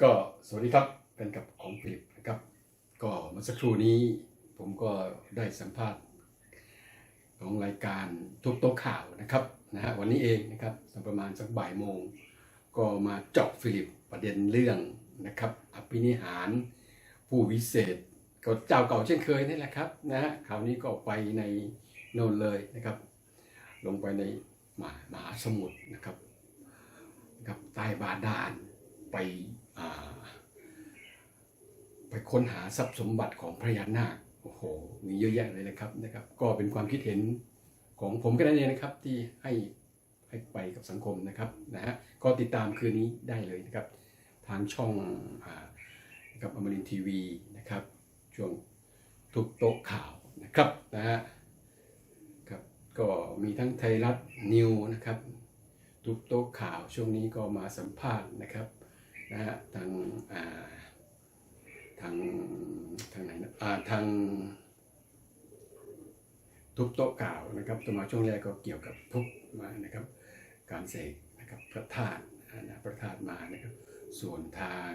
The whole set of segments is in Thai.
ก็สวัสดีครับเป็นกับของฟิลิปนะครับ ก็เมื่อสักครู่นี้ผมก็ได้สัมภาษณ์ของรายการทุกโต๊ะข่าวนะครับนะฮะวันนี้เองนะครับสักประมาณสักบ่ายโมง ก็มาเจาะฟิลิปประเด็นเรื่องนะครับอภินิหาร ผู้วิเศษก็เจ้าเก่าเช่นเคยนี่แหละครับนะฮะคราวนี้ก็ไปในโน่นเลยนะครับ ลงไปในมหามหาสมุทรนะครับนะครับใต้บาดาลไป ไปค้นหาทรัพย์สมบัติของพญานาคโอ้โหมีเยอะแยะเลยนะครับนะครับ ก็เป็นความคิดเห็นของผมก็นั่นเองนะครับ ที่ให้ให้ไปกับสังคมนะครับนะฮะก็ติดตามคืนนี้ได้เลยนะครับ ทางช่องอ่านะครับอมรินทีวีนะครับ ช่วงทุกโต๊ะข่าวนะครับนะฮะครับก็มีทั้งไทยรัฐนิวนะครับทุกโต๊ะข่าวช่วงนี้ก็มาสัมภาษณ์นะครับ นะฮะทางทางทางไหนนะทางทุกโต๊ะข่าวนะครับต่อมาช่วงแรกก็เกี่ยวกับทุกมานะครับ การเสกนะครับพระธาตุนะพระธาตุมานะครับ ส่วนทาง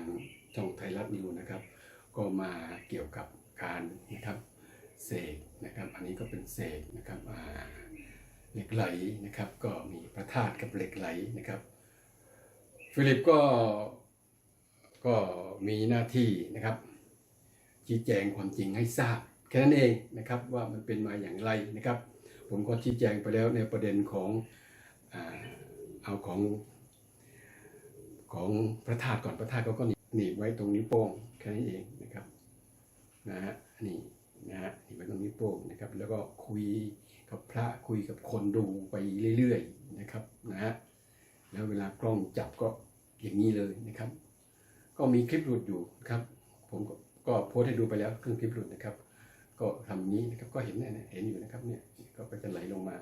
ช่องไทยรัฐนิวนะครับ ก็มาเกี่ยวกับการนะครับเสกนะครับ อันนี้ก็เป็นเสกนะครับอ่าเหล็กไหลนะครับ ก็มีพระธาตุกับเหล็กไหลนะครับ ฟิลิปก็ ก็มีหน้าที่นะครับชี้แจงความจริงให้ทราบแค่นั้นเองนะครับว่ามันเป็นมาอย่างไรนะครับ ผมก็ชี้แจงไปแล้วในประเด็นของอเอาของของพระธาตุก่อนพระธาตุเขาก็หนีบไว้ตรงนิ้วโป้งแค่นั้นเองนะครับนะฮะนี่นะฮะหนีบไว้ตรงนิ้วโป้งนะครับ แล้วก็คุยกับพระคุยกับคนดูไปเรื่อยๆนะครับนะฮะแล้วเวลากล้องจับก็อย่างนี้เลยนะครับ ก็มีคลิปหลุดอยู่ครับ ผมก็ก็โพสต์ให้ดูไปแล้วครึ่งคลิปหลุดนะครับ ก็ทำนี้นะครับก็เห็นเนี่ยนะเห็นอยู่นะครับเนี่ยก็ไปจะไหลลงมา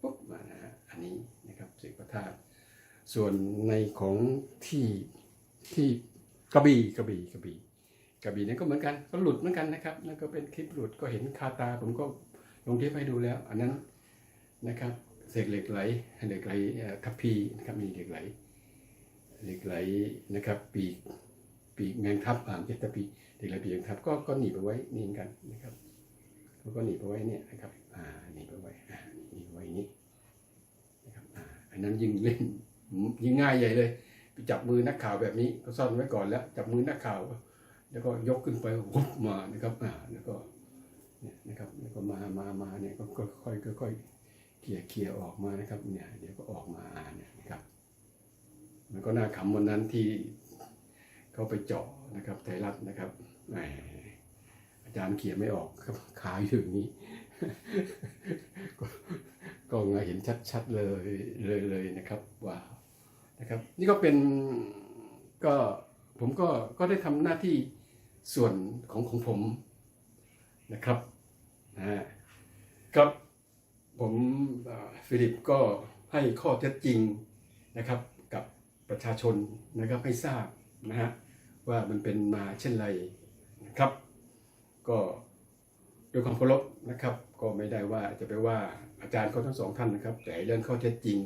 ปุ๊บมานะฮะอันนี้นะครับเสกพระธาตุส่วนในของที่ที่กระบี่กระบี่กระบี่กระบี่เนี่ยก็เหมือนกันก็หลุดเหมือนกันนะครับนั่นก็เป็นคลิปหลุดก็เห็นคาตา ผมก็ลงทปให้ดูแล้ว อันนั้นนะครับเศษเหล็กไหลเหล็กไหลทัพพีนะครับมีเหล็กไหลเหล็กไหลนะครับปีก ปีกแมงทับอ่านเจตปีเหล็กไหลปีแมงทับก็ก็หนีบเอาไว้นี่เหมือนกันนะครับเขาก็หนีบเอาไว้เนี่ยนะครับอ่าหนีบเอาไว้อ่าหนีไว้นี้นะครับอ่าอันนั้นยิงเล่นยิงง่ายใหญ่เลยไปจับมือนักข่าวแบบนี้ก็ซ่อนไว้ก่อนแล้ว จับมือนักข่าว แล้วก็ยกขึ้นไปวุบมานะครับอ่าแล้วก็เนี่ยนะครับแล้วก็มามามาเนี่ยก็ค่อยค่อยๆเขี่ยเขี่ยออกมานะครับเนี่ยเดี๋ยวก็ออกมาอ่านเนี่ยนะครับ มันก็น่าขำวันนั้นที่ เขาไปเจาะนะครับไทยรัฐนะครับแหมอาจารย์เขียนไม่ออกครับขาอยู่อย่างนี้ก็เห็นชัดๆเลยเลยเลยนะครับว้าวนะครับ นี่ก็เป็นก็ผมก็ก็ได้ทำหน้าที่ส่วนของของผมนะครับนะฮะครับผมฟิลิปก็ให้ข้อเท็จจริงนะครับกับประชาชนนะครับให้ทราบนะฮะ ว่ามันเป็นมาเช่นไรนะครับ ก็ด้วยความเคารพนะครับ ก็ไม่ได้ว่าจะไปว่าอาจารย์เขาทั้งสองท่านนะครับ แต่เรื่องข้อเท็จจริง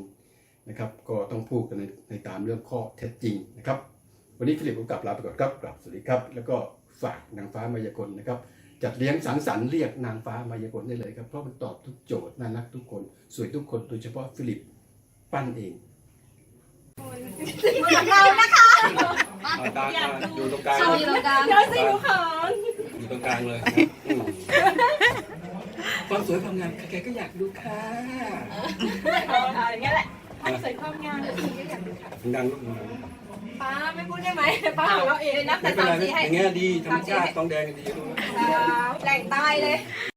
นะครับ ก็ต้องพูดกันในในตามเรื่องข้อเท็จจริงนะครับ วันนี้ฟิลิปก็กลับลาไปก่อนครับกลับสวัสดีครับ แล้วก็ฝากนางฟ้ามายากลนะครับจัดเลี้ยงสังสรรค์เรียกนางฟ้ามายากลได้เลยครับเพราะมันตอบทุกโจทย์น่ารักทุกคน สวยทุกคนโดยเฉพาะฟิลิปปั้นเองเรานะคะอ่า ตาตาอยู่ตรงกลางโชว์ตรงกลางเดี๋ยวสิวขอนอยู่ตรงกลางเลยครับอืมความสวยความงามใครๆก็อยากดูค่ะเอาค่ะอย่างเงี้ยแหละความสวยความงามเลยสิ่งที่อยากดูค่ะดังลูกดังป้าไม่พูดได้ไหมป้าของเราเองนับไม่แต่เป็นสามไรสีให้อย่างเงี้ยดีธรรมชาติทองแดงดีดูสาวแหล่งใต้เลยอ